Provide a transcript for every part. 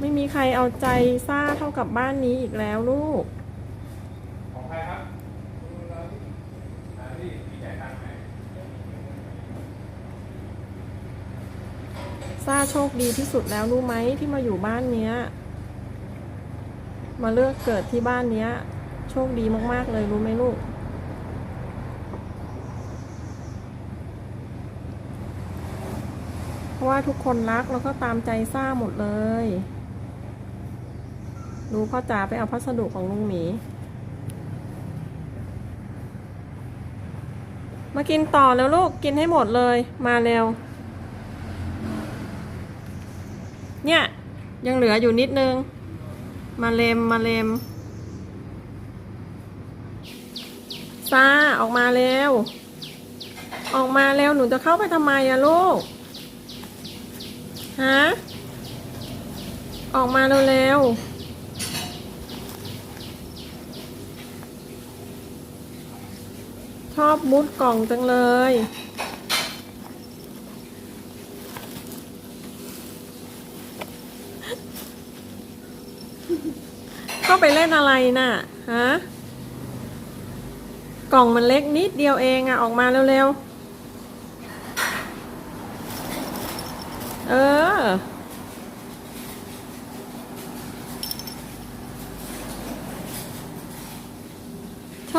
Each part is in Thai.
ไม่มีใครเอาใจซ่าเท่ากับบ้านนี้อีกแล้วลูก ของใครครับอ่าที่มีจ่ายตังค์ไหมซ่าโชคดีที่สุดแล้วรู้ไหมที่มาอยู่บ้านเนี้ย มาเลือกเกิดที่บ้านเนี้ย โชคดีมาก ๆ เลยรู้ไหมลูกเพราะว่าทุกคนรักแล้วก็ตามใจซ่าหมดเลย ดูพ่อจ๋าไปเอาพัสดุของลุงหมี มากินต่อแล้วลูกกินให้หมดเลย มาเร็ว เนี่ย ยังเหลืออยู่นิดนึง มาเลมมาเลมซาออกมาเร็ว ออกมาเร็วหนูจะเข้าไปทำไมอะลูก ฮะ ออกมาเร็วๆ อบมุดกล่องจังเลย เข้าไปเล่นอะไรน่ะ ฮะ กล่องมันเล็กนิดเดียวเองอะออกมาเร็วๆ เออ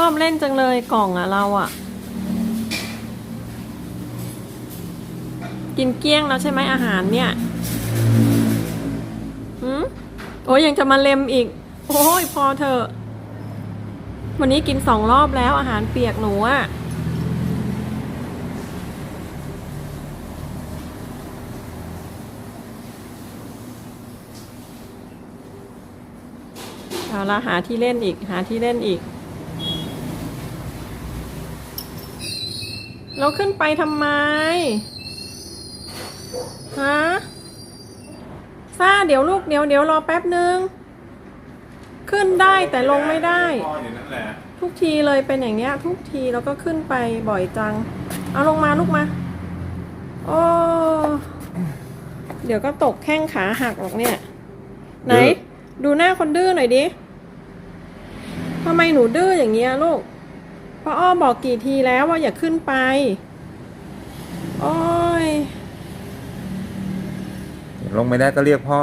อบเล่นจังเลยกล่องอะเราอะกินเกลี้ยงแล้วใช่ไหมอาหารเนี่ยหืมโอ้ยยังจะมาเล็มอีก โอ้ยพอเถอะวันนี้กินสองรอบแล้วอาหารเปียกหนูอะเอาละหาที่เล่นอีก หาที่เล่นอีก เราขึ้นไปทำไม ฮะซ่าเดี๋ยวลูกเดี๋ยวเดี๋ยวรอแป๊บนึง ขึ้นได้แต่ลงไม่ได้พออยู่นั่นแหละทุกทีเลยเป็นอย่างเนี้ย ทุกทีแล้วก็ขึ้นไปบ่อยจัง เอาลงมาลูกมา โอ้ เดี๋ยวก็ตกแข้งขาหักหรอกเนี่ย ไหน ดูหน้าคนดื้อหน่อยดิทำไมหนูดื้ออย่างเงี้ยลูก พ่ออ้อบอกกี่ทีแล้วว่าอย่าขึ้นไป โอ้ย ลงไม่ได้ก็เรียกพ่อ